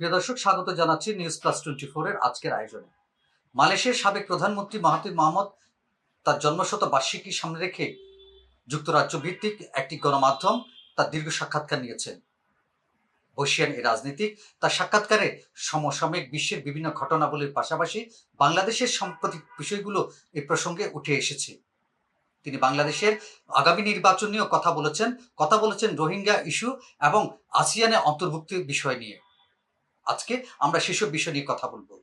প্রিয় দর্শক, স্বাগত জানাচ্ছি নিউজ প্লাস টোয়েন্টি এর আজকের আয়োজনে। মালয়েশিয়ার সাবেক প্রধানমন্ত্রী মাহাতির মোহাম্মদ তার জন্মশত বার্ষিকী সামনে রেখে যুক্তরাজ্য ভিত্তিক একটি গণমাধ্যম তার দীর্ঘ সাক্ষাৎকার নিয়েছেন। বসিয়ান এই রাজনীতিক তার সাক্ষাৎকারে সমসাময়িক বিশ্বের বিভিন্ন ঘটনাবলীর পাশাপাশি বাংলাদেশের সাম্প্রতিক বিষয়গুলো এই প্রসঙ্গে উঠে এসেছে। তিনি বাংলাদেশের আগামী নির্বাচন নিয়েও কথা বলেছেন কথা বলেছেন রোহিঙ্গা ইস্যু এবং আসিয়ানে অন্তর্ভুক্তির বিষয় নিয়ে। আজকে আমরা সেসব বিষয় নিয়ে কথা বলব।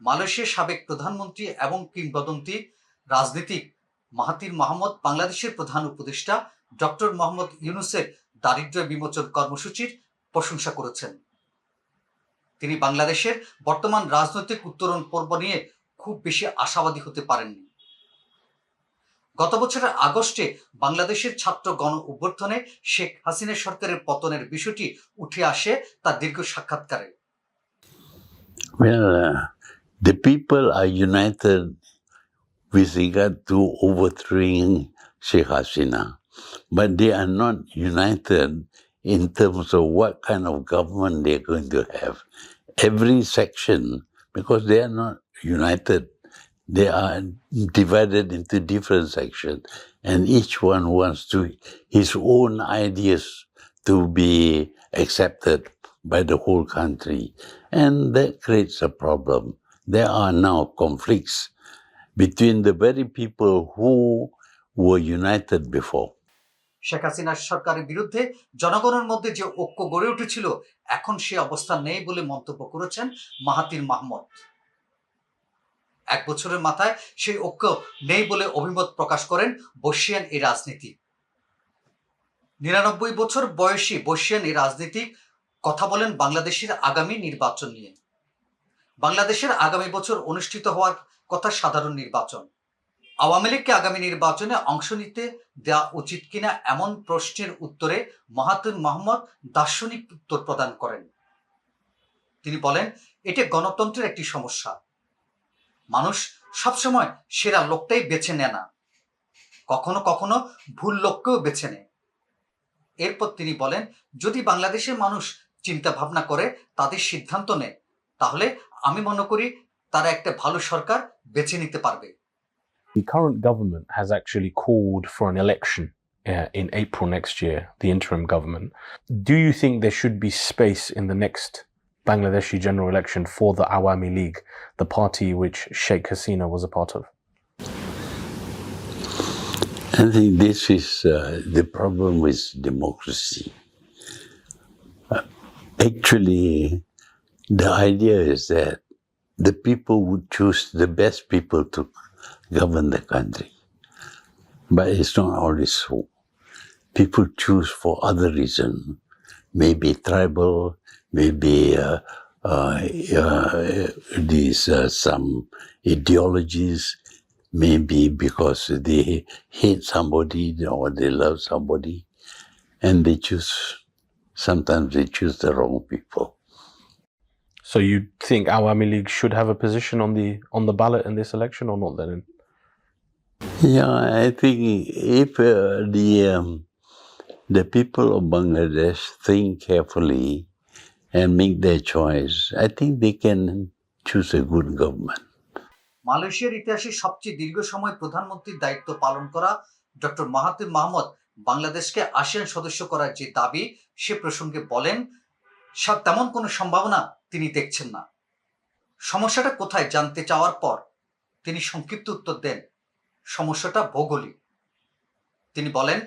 মালয়েশিয়ার সাবেক প্রধানমন্ত্রী এবং কিংবদন্তি রাজনীতিক মাহাতির মোহাম্মদ বাংলাদেশের প্রধান উপদেষ্টা ডক্টর মোহাম্মদ ইউনুসের দারিদ্র্য বিমোচন কর্মসূচির প্রশংসা করেছেন। তিনি বাংলাদেশের বর্তমান রাজনৈতিক উত্তরণ পর্ব নিয়ে খুব বেশি আশাবাদী হতে পারেননি। গত বছরের আগস্টে বাংলাদেশের ছাত্র গণ অভ্যর্থনে শেখ হাসিনা সরকারের পতনের বিষয়টি উঠে আসে তার দীর্ঘ সাক্ষাৎকারে। Well, uh, the people are united with regard to overthrowing Sheikh Hasina, but they are not united in terms of what kind of government they're going to have. Every section, because they are not united, they are divided into different sections, and each one wants to his own ideas to be accepted by the whole country. And that creates a problem. There are now conflicts between the very people who were united before. Sheikh হাসিনার সরকারের বিরুদ্ধে জনগণের মধ্যে যে ঐক্য গড়ে উঠেছিল, এখন সে অবস্থা নেই বলে মন্তব্য করেছেন মাহাতির মাহমুদ এক বছরের মাথায় সেই ঐক্য নেই বলে অভিমত প্রকাশ করেন বর্ষিয়ান এই রাজনীতি নিরানব্বই বছর বয়সী বর্ষিয়ান এই রাজনীতিক কথা বলেন বাংলাদেশের আগামী নির্বাচন নিয়ে। বাংলাদেশের আগামী বছর অনুষ্ঠিত হওয়ার কথা সাধারণ নির্বাচন। আওয়ামী লীগকে আগামী নির্বাচনে অংশ নিতে দেওয়া উচিত কিনা এমন প্রশ্নের উত্তরে মাহাতুর মোহাম্মদ দার্শনিক উত্তর প্রদান করেন। তিনি বলেন, এটি গণতন্ত্রের একটি সমস্যা। মানুষ সবসময় সেরা লোকটাই বেছে নেয় না। কখনো কখনো ভুল লোককেও বেছে নেয়। এরপর তিনি বলেন, যদি বাংলাদেশের মানুষ চিন্তা ভাবনা করে তাদের সিদ্ধান্ত নেয় তাহলে আমি মনে করি তারা একটা ভালো সরকার বেছে নিতে পারবে The current government has actually called for an election uh, in April next year, the interim government. Do you think there should be space in the next Bangladeshi general election for the Awami League, the party which Sheikh Hasina was a part of? I think this is uh, the problem with democracy. Actually, the idea is that the people would choose the best people to govern the country. But it's not always so. People choose for other reasons, maybe tribal, maybe uh, uh, uh, these uh, some ideologies, maybe because they hate somebody or they love somebody, and they choose. Sometimes they choose the wrong people. So you think Awami League should have a position on the on the ballot in this election or not then? Yeah, I think if uh, the um, the people of Bangladesh think carefully and make their choice, I think they can choose a good government. মালয়েশিয়ার ইতিহাসে সবচেয়ে দীর্ঘ সময় প্রধানমন্ত্রীর দায়িত্ব পালন করা doctor Mahathir Mahmud বাংলাদেশকে আসিয়ান সদস্য করার যে দাবি, সে প্রসঙ্গে বলেন তেমন কোনো সম্ভাবনা তিনি দেখছেন না। সমস্যাটা কোথায় জানতে চাওয়ার পর তিনি সংক্ষিপ্ত উত্তর দেন, সমস্যাটা ভৌগোলিক। তিনি বলেন,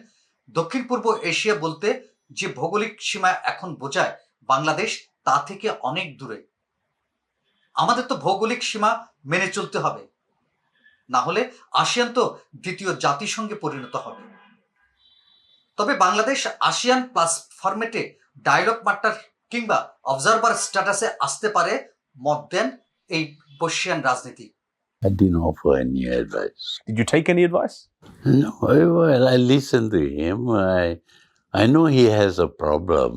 দক্ষিণ পূর্ব এশিয়া বলতে যে ভৌগোলিক সীমা এখন বোঝায় বাংলাদেশ, তা থেকে অনেক দূরে। আমাদের তো ভৌগোলিক সীমা মেনে চলতে হবে। না হলে আসিয়ান তো দ্বিতীয় জাতিসংঘে পরিণত হবে। তবে বাংলাদেশ আসিয়ান প্লাস ফরম্যাটে ডায়লগ মার্টার কিংবা অবজারভার স্ট্যাটাসে আসতে পারে মত দেন এই বর্ষিয়ান রাজনীতি I didn't offer any advice. Did you take any advice? No, I- well, I listened to him. I, I know he has a problem.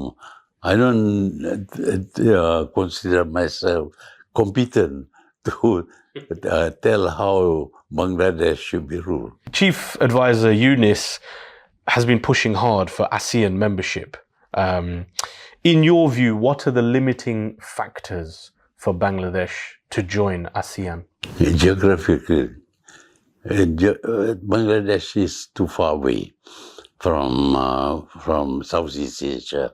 I don't uh, uh, consider myself competent to uh, tell how Bangladesh should be ruled. Chief Advisor Eunice has been pushing hard for ASEAN membership. Um, In your view, what are the limiting factors for Bangladesh to join ASEAN? Geographically, uh, uh, Bangladesh is too far away from uh, from Southeast Asia.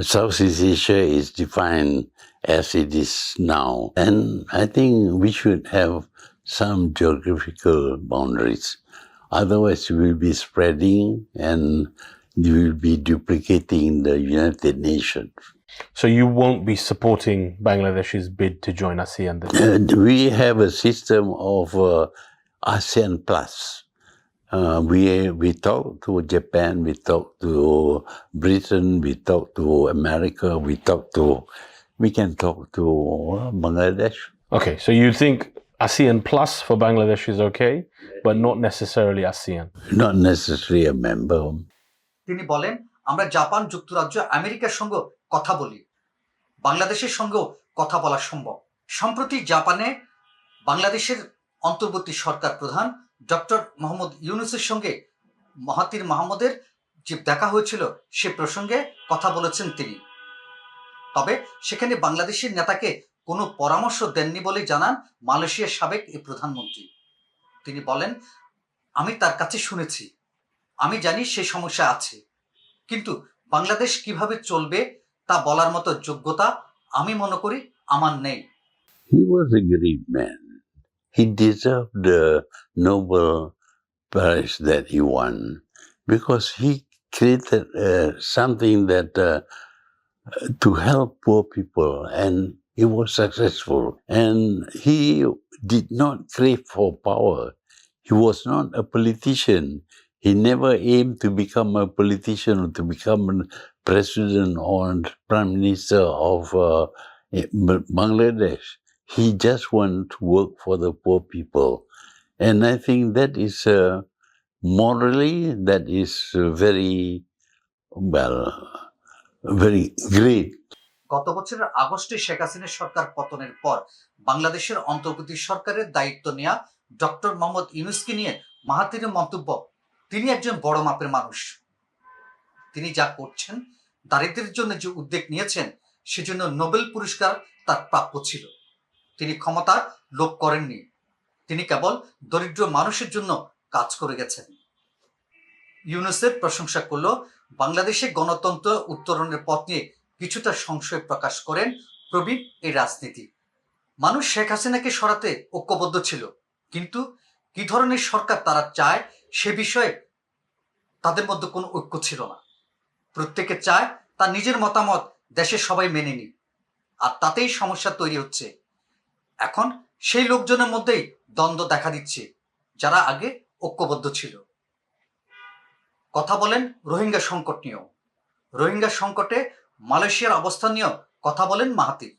Southeast Asia is defined as it is now, and I think we should have some geographical boundaries. Otherwise, we will be spreading and we will be duplicating the United Nations. So you won't be supporting Bangladesh's bid to join ASEAN. We have a system of uh, ASEAN Plus. Uh, we we talk to Japan, we talk to Britain, we talk to America, we talk to, we can talk to uh, Bangladesh. Okay, so you think ASEAN Plus for Bangladesh is okay, but not necessarily ASEAN. Not necessarily a member. তিনি বলেন আমরা Japan যুক্তরাজ্য আমেরিকার সঙ্গে কথা বলি বাংলাদেশের সঙ্গেও কথা বলা সম্ভব সম্প্রতি জাপানে বাংলাদেশের অন্তর্বর্তী সরকার প্রধান ডক্টর মোহাম্মদ ইউনুসের সঙ্গে মহাতির মাহমুদের যে দেখা হয়েছিল সে প্রসঙ্গে কথা বলেছেন তিনি তবে সেখানে বাংলাদেশের নেতাকে কোনো পরামর্শ দেননি বলে জানান মালয়েশিয়ার সাবেক এই প্রধানমন্ত্রী তিনি বলেন আমি তার কাছে শুনেছি আমি জানি সে সমস্যা আছে কিন্তু বাংলাদেশ কীভাবে চলবে তা বলার মতো যোগ্যতা আমি মনে করি আমার নেই He was a great man. He deserved the Nobel Prize that he won because he created uh, something that uh, to help poor people, and he was successful. And he did not crave for power. He was not a politician. He never aimed to become a politician or to become a president or prime minister of uh, Bangladesh. He just wanted to work for the poor people. And I think that is uh, morally, that is uh, very, well, very great. গত বছরের আগস্টে শেখ হাসিনা সরকার পতনের পর বাংলাদেশের অন্তর্বর্তী সরকারের দায়িত্ব নেয়া ডক্টর মোহাম্মদ ইউনুসকে নিয়ে মাহাতিরের মন্তব্য, তিনি একজন বড় মাপের মানুষ। তিনি যা করছেন, দারিদ্রের জন্য যে উদ্যোগ নিয়েছেন, সেজন্য নোবেল পুরস্কার তার প্রাপ্য ছিল। তিনি ক্ষমতার লোভ করেননি। তিনি কেবল দরিদ্র মানুষের জন্য কাজ করে গেছেন। ইউনুসের প্রশংসা করল, বাংলাদেশে গণতন্ত্র উত্তরণের পথ নিয়ে কিছুটা সংশয় প্রকাশ করেন প্রবীণ এই রাজনীতি। মানুষ শেখ হাসিনাকে সরাতে ঐক্যবদ্ধ ছিল, কিন্তু কি ধরনের সরকার তারা চায় সে বিষয়ে তাদের মধ্যে কোনো ঐক্য ছিল না। প্রত্যেকে চায় তার নিজের মতামত দেশের সবাই মেনে নি আর তাতেই সমস্যা তৈরি হচ্ছে। এখন সেই লোকজনের মধ্যেই দ্বন্দ্ব দেখা দিচ্ছে, যারা আগে ঐক্যবদ্ধ ছিল। কথা বলেন রোহিঙ্গা সংকট নিয়েও। রোহিঙ্গা সংকটে মালয়েশিয়ার অবস্থান নিয়েও কথা বলেন মাহাতির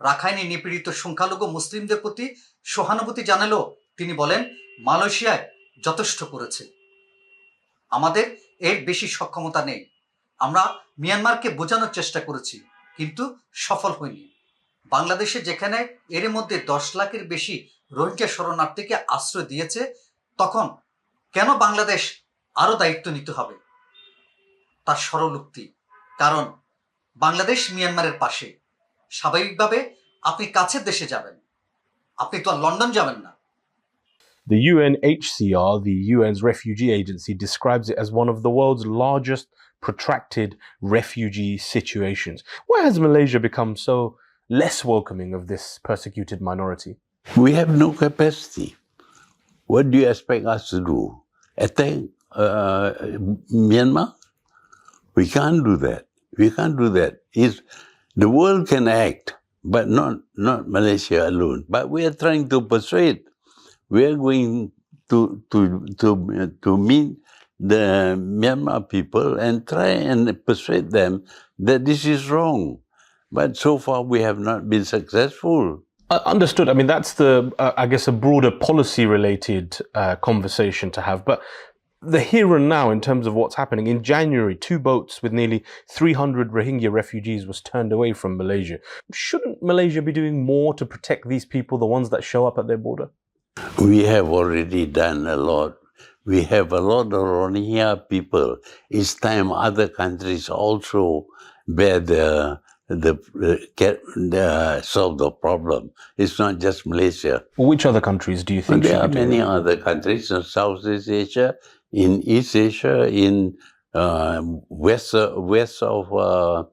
রাখাইনে নিপীড়িত সংখ্যালঘু মুসলিমদের প্রতি সহানুভূতি জানালেও তিনি বলেন, মালয়েশিয়ায় যথেষ্ট করেছে। আমাদের এর বেশি সক্ষমতা নেই। আমরা মিয়ানমারকে বোঝানোর চেষ্টা করেছি, কিন্তু সফল হয়নি। বাংলাদেশে যেখানে এর মধ্যে দশ লাখের বেশি রোহিঙ্গা শরণার্থীকে আশ্রয় দিয়েছে, তখন কেন বাংলাদেশ আরও দায়িত্ব নিতে হবে? তার সরল কারণ বাংলাদেশ মিয়ানমারের পাশে স্বাভাবিকভাবে আপনি কাছের দেশে যাবেন আপনি তো আর লন্ডন যাবেন না The UNHCR, the UN's refugee agency, describes it as one of the world's largest protracted refugee situations. Why has Malaysia become so less welcoming of this persecuted minority? We have no capacity. What do you expect us to do? Attack uh, Myanmar? We can't do that. We can't do that. It's, the world can act, but not, not Malaysia alone. But we are trying to persuade. We are going to, to, to, to meet the Myanmar people and try and persuade them that this is wrong. But so far we have not been successful. Uh, understood. I mean, that's the, uh, I guess, a broader policy related uh, conversation to have. But the here and now, in terms of what's happening, in January, two boats with nearly 300 Rohingya refugees was turned away from Malaysia. Shouldn't Malaysia be doing more to protect these people, the ones that show up at their border? We have already done a lot. We have a lot of Rohingya people. It's time other countries also bear the the, uh, get, the solve the problem. It's not just Malaysia. Which other countries do you think there should are many other countries in Southeast Asia, in East Asia, in uh, west west of uh,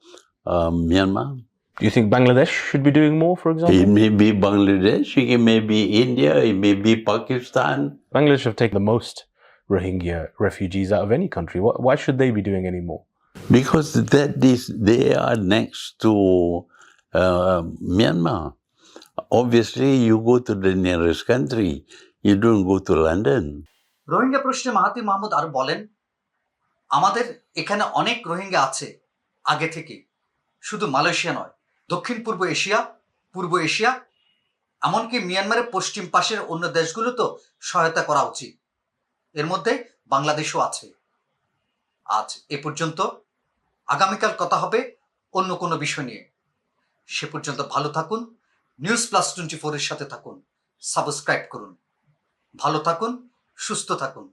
uh, Myanmar. Do you think Bangladesh should be doing more, for example? It may be Bangladesh, it may be India, it may be Pakistan. Bangladesh have taken the most Rohingya refugees out of any country. Why, why should they be doing any more? Because that is they are next to uh, Myanmar. Obviously, you go to the nearest country. You don't go to London. Rohingya প্রশ্নে মাহাতি মাহমুদ আরও বলেন, আমাদের এখানে অনেক রোহিঙ্গা আছে আগে থেকে। শুধু মালয়েশিয়া নয়, দক্ষিণ পূর্ব এশিয়া পূর্ব এশিয়া, এমনকি মিয়ানমারের পশ্চিম পাশের অন্য দেশগুলো তো সহায়তা করা উচিত। এর মধ্যে বাংলাদেশও আছে। আজ এ পর্যন্ত আগামীকাল কথা হবে অন্য কোনো বিষয় নিয়ে। সে পর্যন্ত ভালো থাকুন, নিউজ প্লাস টোয়েন্টি ফোরের সাথে থাকুন, সাবস্ক্রাইব করুন। ভালো থাকুন সুস্থ থাকুন।